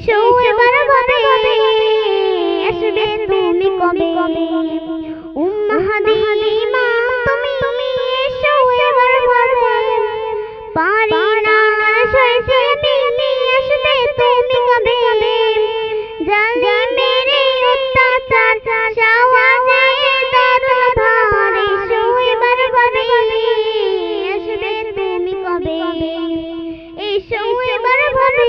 এবার ভাবে আসবে তুমি কবে? উম্মাহাদি মা তুমি তুমি এসো এবার পারি না সইতে তুমি আসবে তুমি কবে? জানে মেরে অত্যাচার চাওয়াজে দারুণ ভার এসো এবার আসবে তুমি কবে? এসো এবার ভাবে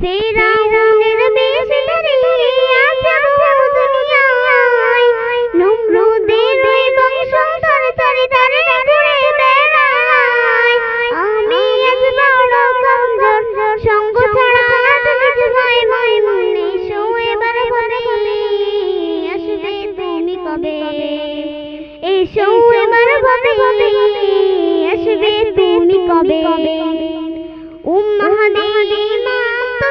ফেরাউনের বেশ ধরে আজব দুনিয়ায়। নমরুদের বংশধর তরে তরে ঘুরে বেড়ায় আমি আজ বড় কমজোর, সঙ্গ ছাড়া তো কিছু ভয় ভয় মনে শো এবার ভাবে আসবে তুমি কবে? এসো এবার ভাবে আসবে তুমি কবে? উম্মাহাদি মা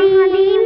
महादेव